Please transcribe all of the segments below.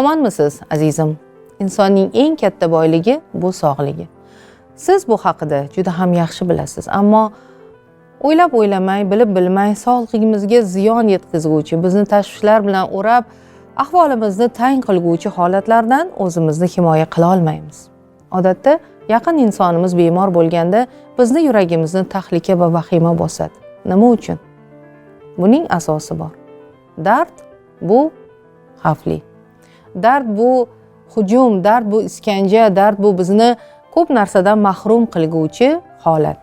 omonmisiz azizim? Insonning eng katta boyligi bu sog'ligi. Siz bu haqida juda ham yaxshi bilasiz ammo o'ylab o'ylamay bilib bilmay sog'lig'imizga ziyon yetkazguvchi bizni tashvishlar bilan o'rab ahvolimizni tang qilguvchi holatlardan o'zimizni himoya qila olmaymiz. Odatda yaqin insonimiz bemor bo'lganda bizni yuragimizni tahlika va vahima bosadi. Nima uchun? Buning asosi bor. Dard bu xavfli. Dard bu hujum dard bu iskanja dard bu bizni ko'p narsadan mahrum qilguvchi holat.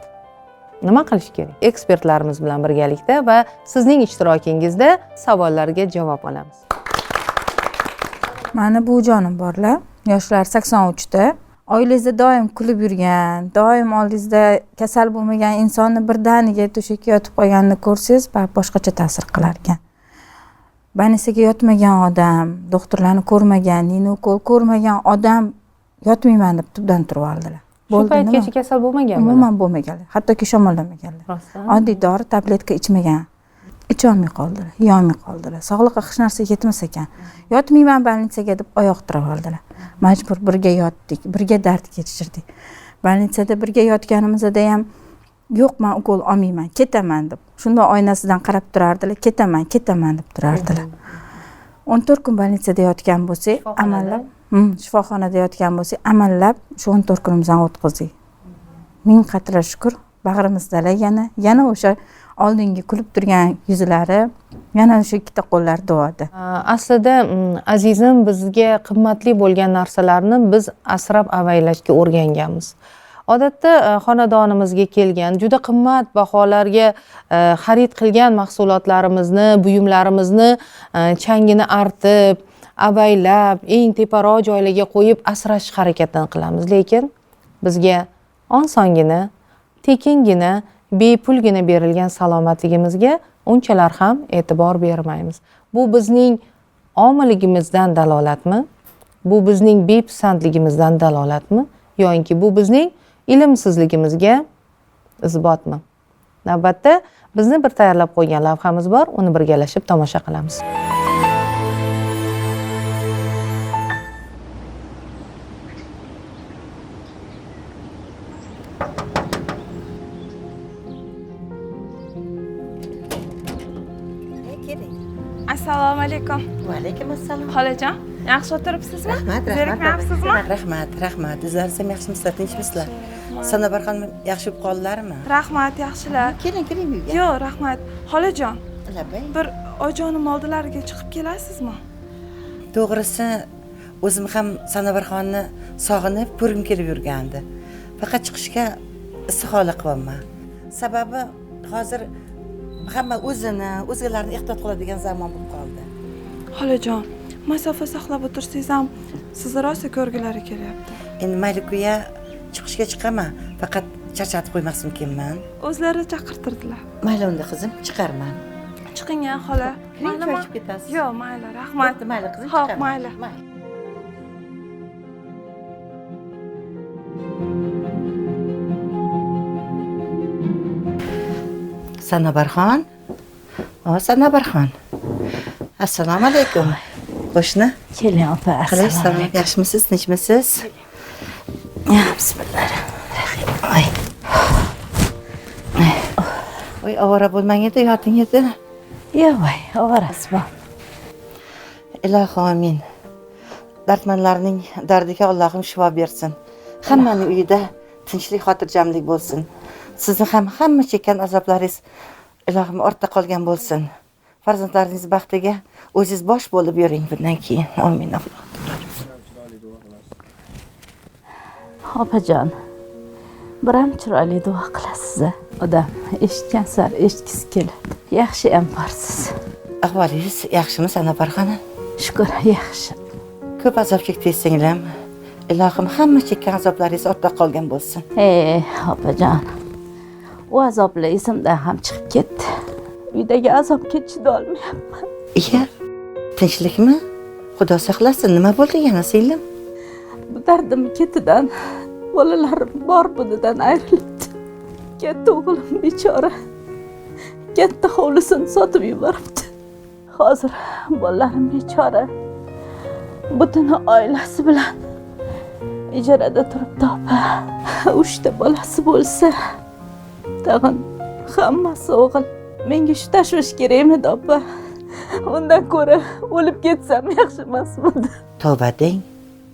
Nima qilish kerak? Ekspertlarimiz bilan birgalikda va sizning ishtirokingizda savollarga javob olamiz. Mani buvijonim borlar. Yoshlar sakson uchda. Oilangizda doim kulib yurgan doim oldingizda kasal bo'lmagan insonni birdaniga to'shakka yotib qolganini ko'rsangiz baribir boshqacha ta'sir qilar ekan больницаga yotmagan odam doktorlarni ko'rmagan nini ukol ko'rmagan odam yotmayman deb tubdan turib oldilar. Shu paytgacha kasal bo'lmaganmi umuman bo'lmaganlar hattoki shamollamaganlar oddiy dori tabletka ichmagan. Icholmay qoldilar yeyolmay qoldilar. Sog'liqqa hech narsa yetmas ekan. Yotmayman больницаga deb oyoq tirab oldilar. Majbur birga yotdik birga dard kechirdik. Больницада birga yotganimizda ham yo'q man ukol olmayman ketaman deb. Shundoq oynasidan qarab turardilar ketaman ketaman deb turardilar. O'n to'rt kun больницада yotgan bo'lsak amallab shifoxonada yotgan bo'lsak amallab shu o'n to'rt kunimizni o'tkazdik ming qatra shukur bag'rimizdalar yana yana o'sha oldingi kulib turgan yuzlari yana o'sha ikkita qo'llari duoda. Aslida mm, azizim bizga qimmatli bo'lgan narsalarni biz asrab avaylashga o'rganganmiz odatda e, xonadonimizga kelgan juda qimmat baholarga e, xarid qilgan mahsulotlarimizni buyumlarimizni e, changini artib avaylab eng teparoq joylarga qo'yib asrash harakatini qilamiz. Lekin bizga osongina tekingina bepulgina berilgan salomatligimizga unchalar ham e'tibor bermaymiz. Bu bizning omiligimizdan dalolatmi? Bu bizning bepisandligimizdan dalolatmi? Yoinki bu bizning ilmsizligimizga isbotmi? Navbatda bizni bir tayyorlab qo'ygan lavhamiz bor uni birgalashib tomosha qilamiz. Assalomu alaykum. Vaalaykum assalom xolajon yaxshi o'tiribsizmi? Rahmat zerikmayapsizmi? rahmat rahmat o'zlaringiz ham yaxshimisizlar tinchmisizlar sanobar xonim yaxshi bo'lib qoldilarmi? Rahmat yaxshilar. Keling keling uyga. Yo'q rahmat. Xolajon bir ojonim oldilariga chiqib kelasizmi? To'g'risi o'zim ham sanobarxonni sog'inib ko'rgim kelib yurgandi. Faqat chiqishga istihola qilyapman sababi hozir hamma o'zini o'zgalarni ehtiyot qiladigan zamon bo'lib qoldi. Xolajon masofa saqlab o'tirsangiz ham sizni rosa ko'rgilari kelyapti. Endi mayli kuya chiqishga chiqaman faqat charchatib qo'ymasmikinman o'zlari chaqirtirdilar. Mayli unda qizim chiqarman. Chiqing a xola. Kiring, Mayli, choy ichib ketasiz. yo'q mayli rahmat. Mayli qizim chiqaman. mayli. sanobarxon? O sanobarxon. Assalomu alaykum. Qo'shni? Keling opa qalaysiz yaxshimisiz tinchmisiz Ya, bismillah oy voy ovora bo'lmang edi yoting edi yo'q voy ovorasi bor ilohi omin dardmanlarning dardiga allohim shifo bersin hammaning uyida tinchlik xotirjamlik bo'lsin sizni ham hamma chekkan azoblaringiz ilohim ortda qolgan bo'lsin farzandlaringiz baxtiga o'zingiz bosh bo'lib yuring bundan keyin. Omin opajon biram chiroyli duo qilasiz odam eshitgan sari eshitgisi keladi. Yaxshi ham borsiz ahvolingiz yaxshimi sanobar xonim shukur yaxshi. Ko'p azob chekdingiz singlim ilohim hamma chekkan azoblaringiz ortda qolgan bo'lsin. E opajon u azoblar esimdan ham chiqib ketdi. Uydagi azobga chidolmayapman. Iya tinchlikmi? Xudo saqlasin nima bo'ldi yana singlim dardim ketidan bolalarim bor bunidan ayrilibdi katta o'g'lim bechora katta hovlisini sotib yuboribdi hozir bolalarim bechora butun oilasi bilan ijarada turibdi opa uchta bolasi bo'lsa. Tag'in hammasi o'g'il menga shu tashvish kerakmidi opa undan ko'ra o'lib ketsam yaxshi emasmidi tavba deng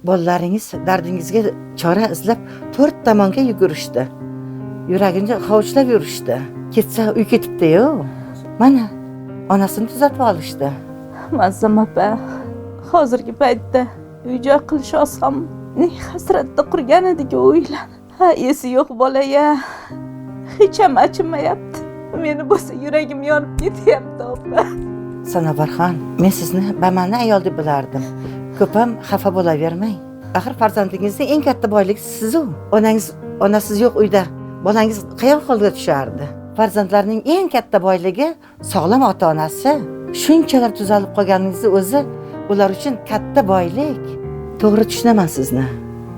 bolalaringiz dardingizga chora izlab to'rt tomonga yugurishdi. Yuragini hovuchlab yurishdi. Ketsa uy ketibdiyu mana onasini tuzatib olishdi. Mazam opa hozirgi paytda uy joy qilish oson ne hasratda qurgan edik u uylarni ha esi yo'q bola ya. Hech ham achinmayapti. Meni bo'lsa yuragim yonib ketyapti opa. Sanobarxon men sizni bamanli ayol deb bilardim ko'p ham xafa bo'lavermang. Axir farzandingizni eng katta boyligi sizu. Onangiz onasiz yo'q uyda. Bolangiz qayoq holga tushardi. Farzandlarning eng katta boyligi sog'lom ota onasi shunchalar tuzalib qolganingizni o'zi ular uchun katta boylik. To'g'ri tushunaman sizni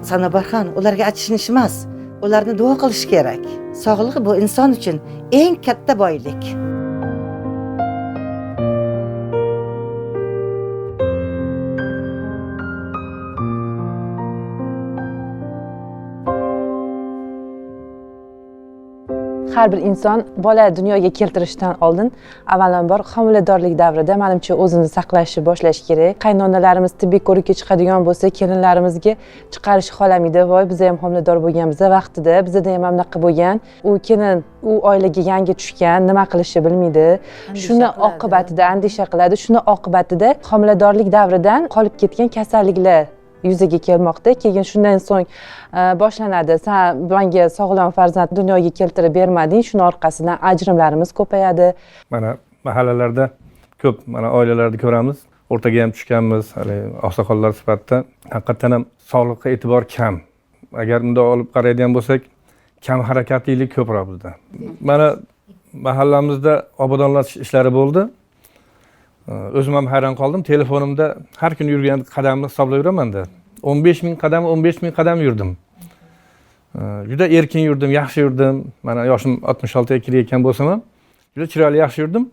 sanobarxon ularga achinish emas ularni duo qilish kerak. Sog'liq bu inson uchun eng katta boylik. Har bir inson bola dunyoga keltirishdan oldin avvalambor homiladorlik davrida manimcha o'zini saqlashni boshlashi kerak. Qaynonalarimiz tibbiy ko'rikka chiqadigan bo'lsa kelinlarimizga chiqarishni xohlamaydi voy biza ham homilador bo'lganmiz vaqtida bizada ham bunaqa bo'lgan. U kelin u oilaga yangi tushgan nima qilishni bilmaydi. Shuni oqibatida andisha qiladi. Shuni oqibatida homiladorlik davridan qolib ketgan kasalliklar yuzaga kelmoqda. Keyin shundan so'ng e, boshlanadi. San menga sog'lom farzand dunyoga keltirib bermading shuni orqasidan ajrimlarimiz ko'payadi. Mana mahallalarda ko'p mana oilalarni ko'ramiz. O'rtaga ham tushganmiz haligi oqsoqollar sifatida. Haqiqatdan ham sog'liqqa e'tibor kam. Agar bundoq olib qaraydigan bo'lsak kam harakatlilik ko'proq bizda. Mana mahallamizda obodonlashish ishlari bo'ldi. O'zim ham hayron qoldim. Telefonimda har kuni yurgan qadamni hisoblab yuramanda o'n besh ming qadam o'n besh ming qadam yurdim. Juda erkin yurdim yaxshi yurdim. Mana yoshim oltmish oltiga kirayotgan bo'lsam ham juda chiroyli yaxshi yurdim.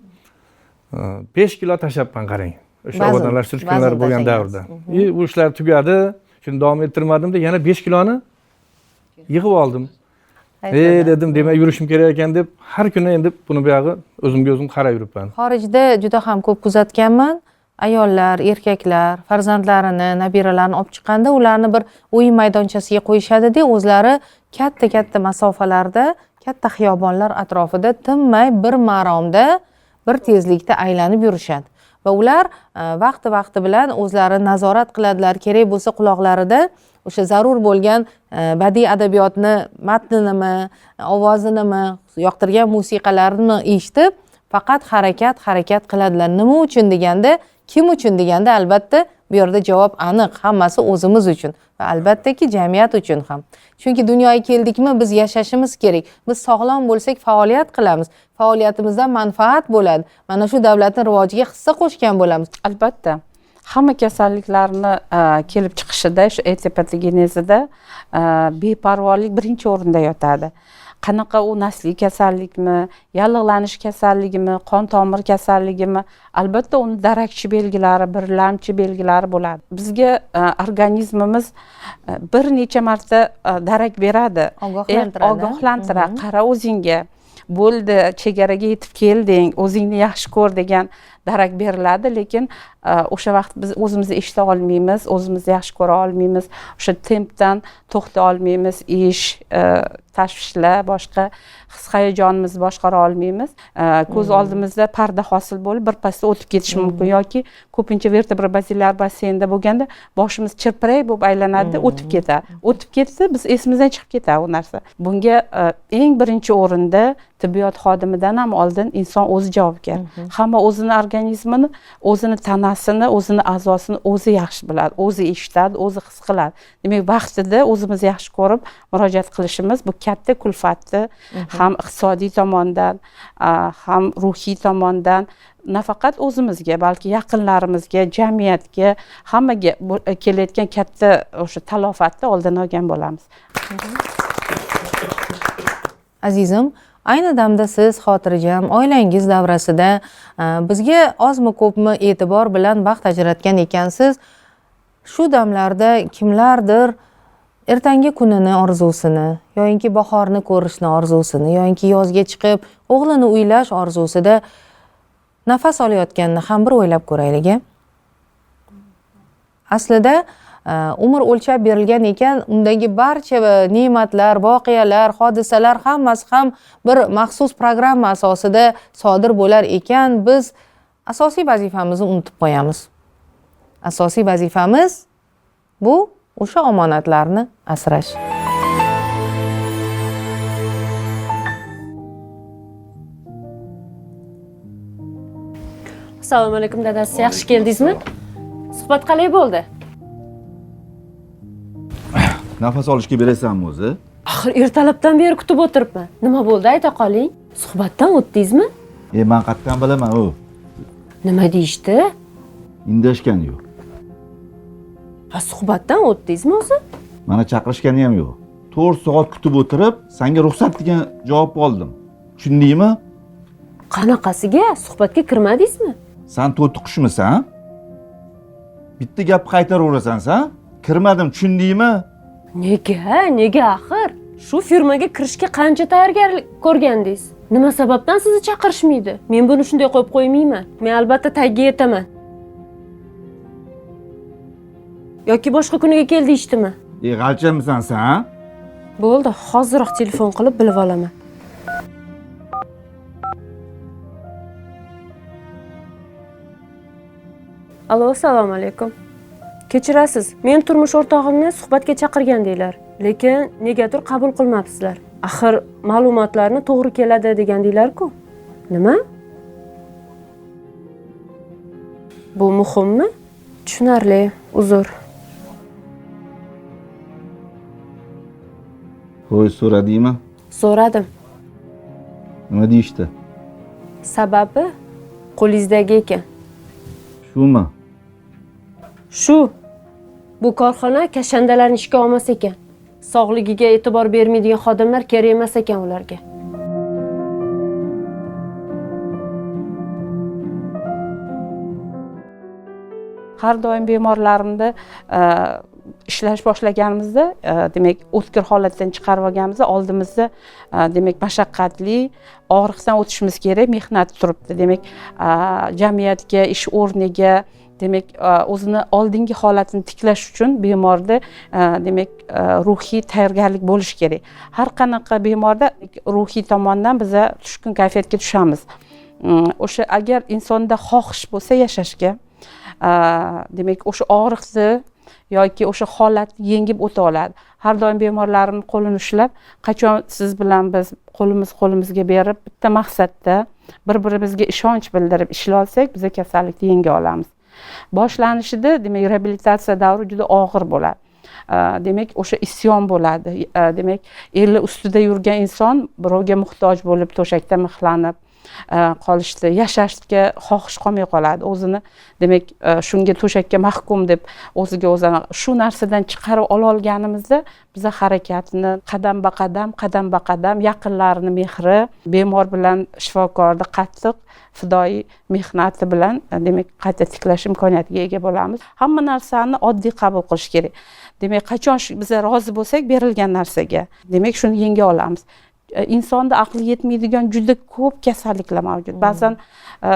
Besh kilo tashlabman qarang. O'sha obodonlashtirish kunlari bo'lgan davrda. И bu ishlar tugadi. Shuni davom ettirmadimda yana besh kiloni yig'ib oldim e dedim demak yurishim kerak ekan deb har kuni endi buni buyog'i o'zimga o'zim qarab yuribman xorijda juda ham ko'p kuzatganman. Ayollar erkaklar farzandlarini nabiralarini olib chiqqanda ularni bir o'yin maydonchasiga qo'yishadida o'zlari katta katta masofalarda katta xiyobonlar atrofida tinmay bir maromda bir tezlikda aylanib yurishadi. Va ular e, vaqti vaqti bilan o'zlari nazorat qiladilar. Kerak bo'lsa quloqlarida o'sha zarur bo'lgan e, badiiy adabiyotni matninimi ovozinimi yoqtirgan musiqalarini eshitib faqat harakat harakat qiladilar. Nima uchun deganda kim uchun deganda albatta bu yerda javob aniq. Hammasi o'zimiz uchun va albattaki jamiyat uchun ham. Chunki dunyoga keldikmi biz yashashimiz kerak. Biz sog'lom bo'lsak faoliyat qilamiz. Faoliyatimizdan manfaat bo'ladi. Mana shu davlatni rivojiga hissa qo'shgan bo'lamiz. Albatta. Hamma kasalliklarni a, kelib chiqishida shu etipatogenezida a, beparvolik birinchi o'rinda yotadi. Qanaqa u nasliy kasallikmi yallig'lanish kasalligimi qon tomir kasalligimi albatta uni darakchi belgilari birlamchi belgilari bo'ladi. Bizga a, organizmimiz bir necha marta darak beradi. Ogohlantiradi. E, ogohlantiradi. Qara o'zingga bo'ldi chegaraga yetib kelding o'zingni yaxshi ko'r degan darak beriladi lekin e, o'sha vaqt biz o'zimizni eshita olmaymiz o'zimizni yaxshi ko'ra olmaymiz. O'sha tempdan to'xta olmaymiz ish e, tashvishlar boshqa his hayajonimizni boshqara olmaymiz. Ko'z oldimizda parda hosil bo'lib birpasda o'tib ketishi mumkin. Yoki ko'pincha vertebra bazillar basseynida bo'lganda boshimiz chirpirak bo'lib aylanadida o'tib ketadi. O'tib ketsa biz esimizdan chiqib ketadi u narsa. Bunga a, eng birinchi o'rinda tibbiyot xodimidan ham oldin inson o'zi javobgar hamma o'zini organizmini o'zini tanasini o'zini a'zosini o'zi yaxshi biladi o'zi eshitadi o'zi his qiladi. Demak vaqtida o'zimizni yaxshi ko'rib murojaat qilishimiz bu katta kulfatni ham iqtisodiy tomondan ham ruhiy tomondan nafaqat o'zimizga balki yaqinlarimizga jamiyatga hammaga bu- kelayotgan katta o'sha talofatni oldini olgan bo'lamiz. Azizim ayni damda siz xotirjam oilangiz davrasida e, bizga ozmi ko'pmi e'tibor bilan vaqt ajratgan ekansiz. Shu damlarda kimlardir ertangi kunini orzusini yoyinki bahorni ko'rishni orzusini yoyinki yozga chiqib o'g'lini uylash orzusida nafas olayotganini ham bir o'ylab ko'raylik a aslida e, umr o'lchab berilgan ekan undagi barcha ne'matlar voqealar hodisalar hammasi ham bir maxsus programma asosida sodir bo'lar ekan. Biz asosiy vazifamizni unutib qo'yamiz. Asosiy vazifamiz bu o'sha omonatlarni asrash. Assalomu alaykum dadasi. Yaxshi keldingizmi? Suhbat qalay bo'ldi? Nafas olishga berasanmi o'zi? Axir ertalabdan beri kutib o'tiribman. Nima bo'ldi? Ayta qoling. Suhbatdan o'tdingizmi? E man qayerdan bilaman u? Nima deyishdi? Indashgan yo'q ha suhbatdan o'tdingizmi o'zi? Mana chaqirishgani ham yo'q. To'rt soat kutib o'tirib sanga ruxsat degan javob oldim. Tushundingmi? Qanaqasiga? Suhbatga kirmadingizmi? San to'tiqushmisan bitta gapni qaytaraverasan san kirmadim tushundingmi? Nega nega axir? Shu firmaga kirishga qancha tayyorgarlik ko'rgandingiz? Nima sababdan sizni chaqirishmaydi? Men buni shunday qo'yib qo'ymayman. Men albatta tagiga yetaman yoki boshqa kuniga kel deyishdimi e g'alchamisan san bo'ldi hoziroq telefon qilib bilib olaman. Allo assalomu alaykum. Kechirasiz men turmush o'rtog'imni suhbatga chaqirgandinglar lekin negadir qabul qilmabsizlar. Axir ma'lumotlarni to'g'ri keladi degandinglar-ku nima? Bu muhimmi? Tushunarli uzr ho'y so'radingmi so'radim nima deyishdi? Sababi qo'lingizdagi ekan. Shumi shu. Bu korxona kashandalarni ishga olmas ekan. Sog'ligiga e'tibor bermaydigan xodimlar kerak emas ekan ularga. Har doim bemorlarimni e, ishlash boshlaganimizda e, demak o'tkir holatdan chiqarib olganimizda oldimizda e, demak mashaqqatli og'riqdan o'tishimiz kerak mehnat turibdi. Demak e, jamiyatga ish o'rniga demak o'zini oldingi holatini tiklash uchun bemorda demak ruhiy tayyorgarlik bo'lishi kerak. Har qanaqa bemorda ruhiy tomondan biza tushkun kayfiyatga tushamiz. Mm, o'sha agar insonda xohish bo'lsa yashashga demak o'sha og'riqni yoki o'sha holatni yengib o'ta oladi. Har doim bemorlarimni qo'lini ushlab qachon siz bilan biz qo'limiz qo'limizga berib bitta maqsadda bir birimizga ishonch bildirib ishlay olsak biza kasallikni yenga olamiz. Boshlanishida demak reabilitatsiya davri juda og'ir bo'ladi. Demak o'sha isyon bo'ladi. Demak eli ustida yurgan inson birovga muhtoj bo'lib to'shakda mixlanib Э, qolishdi. Yashashga xohish qolmay qoladi. O'zini demak e, shunga to'shakka mahkum deb o'ziga o'zini shu narsadan chiqarib ololganimizda biza harakatni qadam ba qadam qadam ba qadam yaqinlarini mehri bemor bilan shifokorni qattiq fidoyi mehnati bilan e, demak qayta tiklash imkoniyatiga ega bo'lamiz. Hamma narsani oddiy qabul qilish kerak. Demak qachon biza rozi bo'lsak berilgan narsaga demak shuni yenga olamiz. E, insonni aqli yetmaydigan juda ko'p kasalliklar mavjud. Ba'zan e,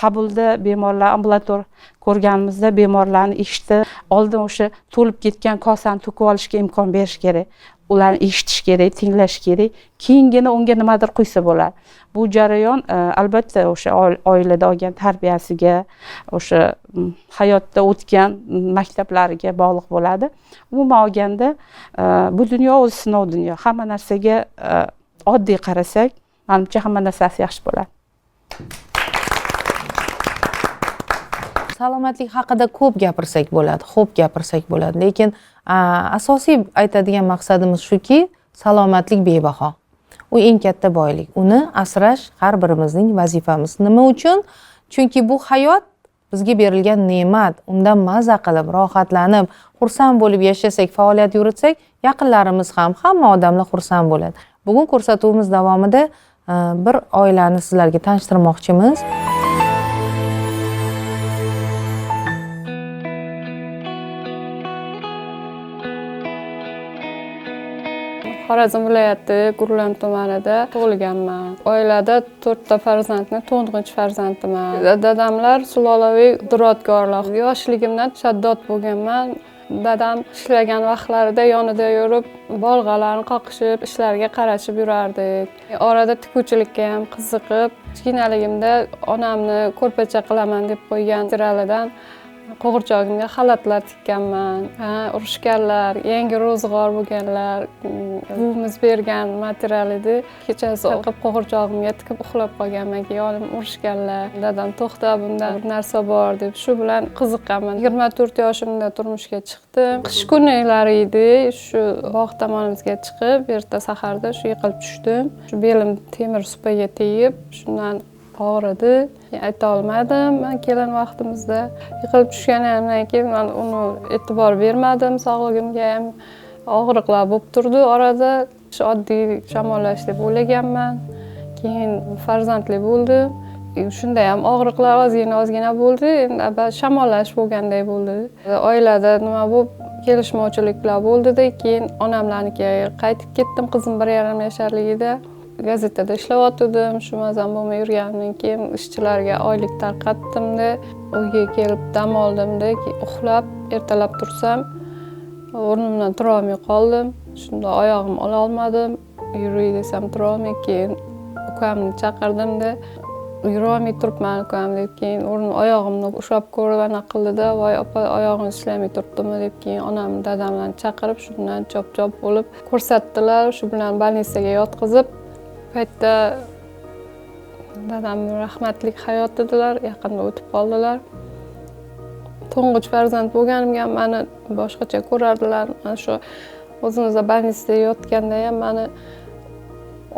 qabulda bemorlar ambulator ko'rganimizda bemorlarni eshitdi oldin o'sha to'lib ketgan kosani to'kib olishga imkon berish kerak. Ularni eshitish kerak tinglash kerak. Keyingina unga nimadir quysa bo'ladi bu jarayon e, albatta o'sha oil- oilada olgan tarbiyasiga o'sha hayotda o'tgan maktablariga bog'liq bo'ladi. Umuman olganda bu dunyo o'zi sinov dunyo. Hamma narsaga oddiy qarasak manimcha hamma narsasi yaxshi bo'ladi. Salomatlik haqida ko'p gapirsak bo'ladi xo'p gapirsak bo'ladi. Lekin asosiy aytadigan maqsadimiz shuki salomatlik bebaho. U eng katta boylik. Uni asrash har birimizning vazifamiz. Nima uchun? Chunki bu hayot bizga berilgan ne'mat undan maza qilib rohatlanib xursand bo'lib yashasak faoliyat yuritsak yaqinlarimiz ham hamma odamlar xursand bo'ladi. bugun ko'rsatuvimiz davomida e, bir oilani sizlarga tanishtirmoqchimiz. Xorazm viloyati gurlan tumanida tug'ilganman. Oilada to'rtta farzandni to'ng'ich farzandiman. Dadamlar sulolaviy duradgorlar yoshligimdan shaddod bo'lganman. Dadam ishlagan vaqtlarida yonida yurib bolg'alarni qoqishib ishlariga qarashib yurardik. Orada tikuvchilikka ham qiziqib kichkinaligimda onamni ko'rpacha qilaman deb qo'ygan tiralidan qo'g'irchog'imga xalatlar tikkanman ha urushganlar yangi ro'zg'or bo'lganlar buvimiz bergan material edi. Kechasi o'qib qo'g'irchog'imga tikib uxlab qolganman keyin olim urushganlar dadam to'xta bunda bir narsa bor deb shu bilan qiziqqanman. Yigirma to'rt yoshimda turmushga chiqdim. Qish kunlari edi shu bog' tomonimizga chiqib erta saharda shu yiqilib tushdim. Shu belim temir supaga tegib shundan og'ridi. Aytolmadim man kelin vaqtimizda. Yiqilib tushganimdan keyin man uni e'tibor bermadim sog'ligimga ham. Og'riqlar bo'lib turdi orada. Oddiy shamollash deb o'ylaganman. Keyin farzandli bo'ldi shunda ham og'riqlar ozgina ozgina bo'ldi. Endi shamollash bo'lganday bo'ldi. Oilada nima bo'lib kelishmovchiliklar bo'ldida keyin onamlarnikiga qaytib ketdim qizim bir yarim yasharligida. Gazetada ishlayotgandim shu mazam bo'lmay yurganimdan keyin ishchilarga oylik tarqatdimda uyga kelib dam oldimda uxlab ertalab tursam o'rnimdan turolmay qoldim. Shunda oyog'im ololmadim yuray desam turolmay keyin ukamni chaqirdimda yurolmay turibman ukam deb keyin o'rni oyog'imni ushlab ko'rib anaqa qildida voy opa oyog'im ishlamay turibdimi deb keyin onamni dadamlarni chaqirib shu bilan chop chop bo'lib ko'rsatdilar. Shu bilan больницаga yotqizib paytda dadam rahmatlik hayot edilar yaqinda o'tib qoldilar. To'ng'ich farzand bo'lganimga ham mani boshqacha ko'rardilar. Mana shu o'zimizda больницада yotganda ham mani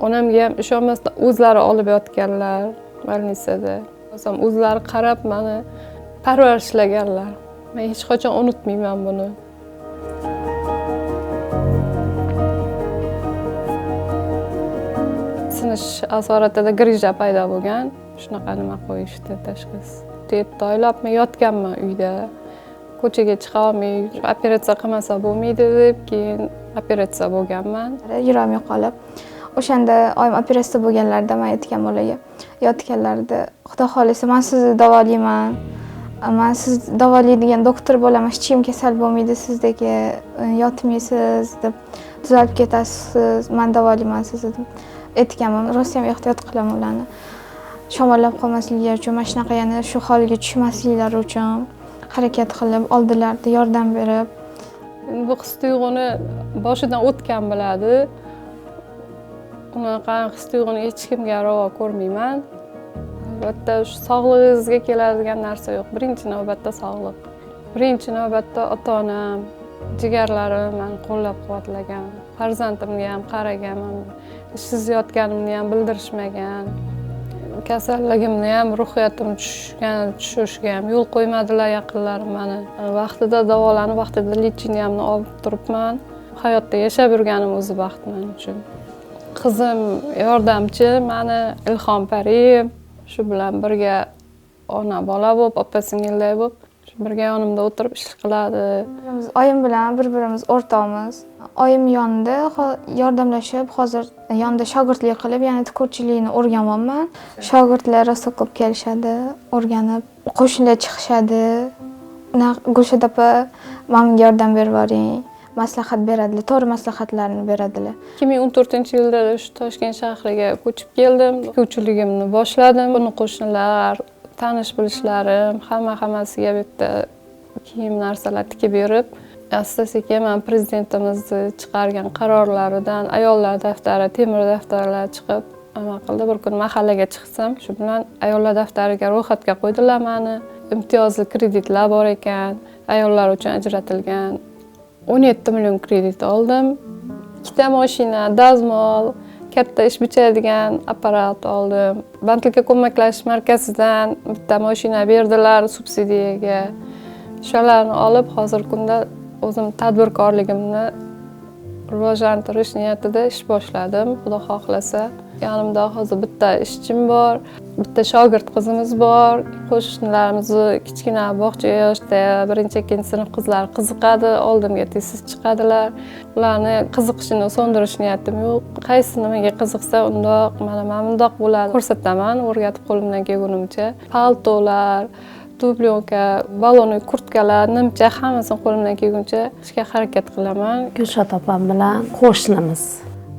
onamga ham ishonmasdan o'zlari olib yotganlar больницада o'zlari qarab mani parvarishlaganlar men hech qachon unutmayman buni. Sinish asoratida grija paydo bo'lgan. Shunaqa nima qo'yishdi tashxis? Yetti oylabmi yotganman uyda? Ko'chaga chiqa olmay operatsiya qilmasa bo'lmaydi deb keyin operatsiya bo'lganman. Yurolmay qolib o'shanda oyim operatsiya bo'lganlarida man aytgan bolaga yotganlarida xudo xohlasa man sizni davolayman. Man siz davolaydigan doktor bo'laman hech kim kasal bo'lmaydi sizdagi e, yotmaysiz deb tuzalib ketasiz man davolayman sizni deb. Aytganman rostayam ehtiyot qilaman ularni. Shamollab qolmasliklari uchun mana shunaqa yana shu holga tushmasliklari uchun harakat qilib oldilarida yordam berib bu his tuyg'uni boshidan o'tgan biladi. Unaqa his tuyg'uni hech kimga ravo ko'rmayman. Albatta shu sog'lig'ingizga keladigan narsa yo'q. Birinchi navbatda sog'liq. Birinchi navbatda ota onam jigarlarim mani qo'llab quvvatlagan farzandimga ham qaragan ishsiz yotganimni ham bildirishmagan kasalligimni ham ruhiyatim tushgan tushishga ham yo'l qo'ymadilar yaqinlarim mani. Vaqtida davolanib vaqtida lecheniyamni olib turibman. Hayotda yashab yurganim o'zi baxt men uchun. Qizim yordamchi mani ilhom pariyev shu bilan birga ona bola bo'lib opa singilday bo'lib birga yonimda o'tirib ish qiladi. Oyim bilan bir birimiz o'rtoqmiz. Oyim yonida yordamlashib hozir yonida shogirdlik qilib yana tikuvchilikni o'rganyapman shogirdlar rosa ko'p kelishadi o'rganib qo'shnilar chiqishadi. "Na- gulshad opa mana bunga yordam berib yuboring maslahat beradilar to'g'ri maslahatlarni beradilar. Ikki ming o'n to'rtinchi yilda shu toshkent shahriga ko'chib keldim. Tikuvchiligimni boshladim. Qo'ni qo'shnilar tanish bilishlarim hamma hammasiga bitta kiyim narsalar tikib berib asta sekin man prezidentimizni chiqargan qarorlaridan ayollar daftari temir daftarlar chiqib nima qildi? Bir kun mahallaga chiqsam shu bilan ayollar daftariga ro'yxatga qo'ydilar mani. Imtiyozli kreditlar bor ekan ayollar uchun ajratilgan o'n yetti million kredit oldim. Ikkita moshina dazmol katta ish bichadigan apparat oldim. Bandlikka ko'maklashish markazidan bitta mashina berdilar subsidiyaga. O'shalarni olib hozirgi kunda o'zim tadbirkorligimni rivojlantirish niyatida ish boshladim. Xudo xohlasa yonimda hozir bitta ishchim bor. Bitta shogird qizimiz bor. Qo'shnilarimizni kichkina bog'cha yoshda birinchi ikkinchi sinf qizlari qiziqadi oldimga tez tez chiqadilar. Ularni qiziqishini so'ndirish niyatim yo'q. Qaysi nimaga qiziqsa undoq mana mana bundoq bo'ladi. Ko'rsataman o'rgatib qo'limdan kelgunimcha. Paltolar dublyonka balonli kurtkalar nimcha hammasini qo'limdan kelguncha ishga harakat qilaman. Gulshod opam bilan qo'shnimiz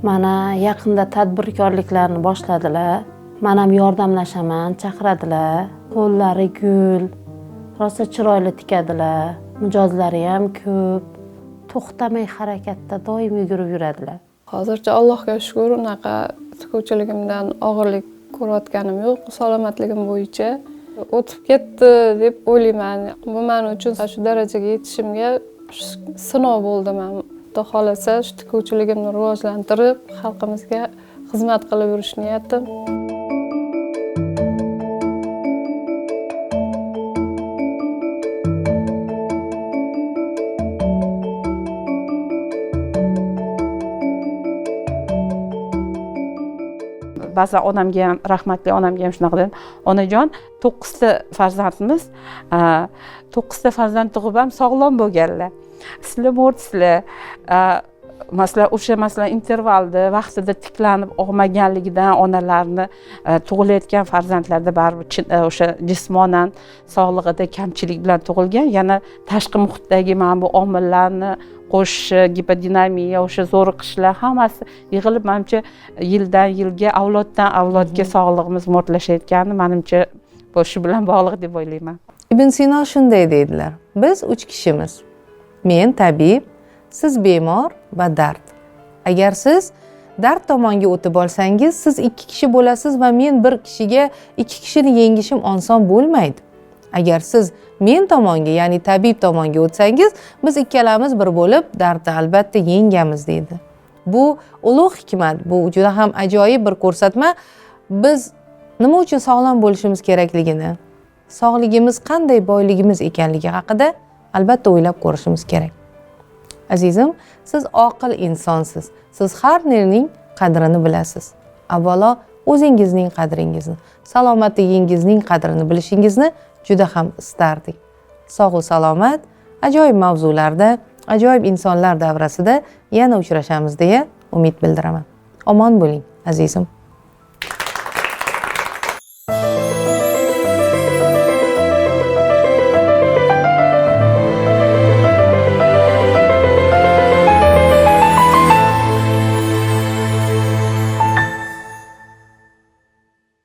mana yaqinda tadbirkorliklarni boshladilar. Man ham yordamlashaman chaqiradilar. Qo'llari gul rosa chiroyli tikadilar. Mijozlari ham ko'p. To'xtamay harakatda doim yugurib yuradilar. Hozircha allohga shukur unaqa tikuvchiligimdan og'irlik ko'rayotganim yo'q. Salomatligim bo'yicha o'tib ketdi deb o'ylayman. Bu man uchun shu darajaga yetishimga sinov bo'ldi man xudo xohlasa shu tikuvchiligimni rivojlantirib xalqimizga xizmat qilib yurish niyatim. Ba'zan onamga ham rahmatli onamga ham shunaqa dedim. Onajon to'qqizta farzandmiz to'qqizta farzand tug'ib ham sog'lom bo'lganlar. Sizlar mo'rtsizlar masalan o'sha masalan intervalda vaqtida tiklanib olmaganligidan onalarni a, tug'ilayotgan farzandlarda baribir a, o'sha jismonan sog'lig'ida kamchilik bilan tug'ilgan. Yana tashqi muhitdagi mana bu omillarni qo'shishi gipodinamiya o'sha zo'riqishlar hammasi yig'ilib manimcha yildan yilga avloddan avlodga sog'lig'imiz mo'rtlashayotgani manimcha bu shu bilan bog'liq deb o'ylayman. Ibn sino shunday deydilar. Biz uch kishimiz. Men tabib siz bemor va dard. Agar siz dard tomonga o'tib olsangiz siz ikki kishi bo'lasiz va men bir kishiga ikki kishini yengishim oson bo'lmaydi. Agar siz men tomonga ya'ni tabib tomonga o'tsangiz biz ikkalamiz bir bo'lib dardni albatta yengamiz deydi. Bu ulug' hikmat bu juda ham ajoyib bir ko'rsatma. Biz nima uchun sog'lom bo'lishimiz kerakligini sog'ligimiz qanday boyligimiz ekanligi haqida albatta o'ylab ko'rishimiz kerak. Azizim siz oqil insonsiz. Siz har nerining qadrini bilasiz. Avvalo o'zingizning qadringizni salomatligingizning qadrini bilishingizni juda ham istardik. Sog'u salomat ajoyib mavzularda ajoyib insonlar davrasida yana uchrashamiz deya umid bildiraman. Omon bo'ling azizim.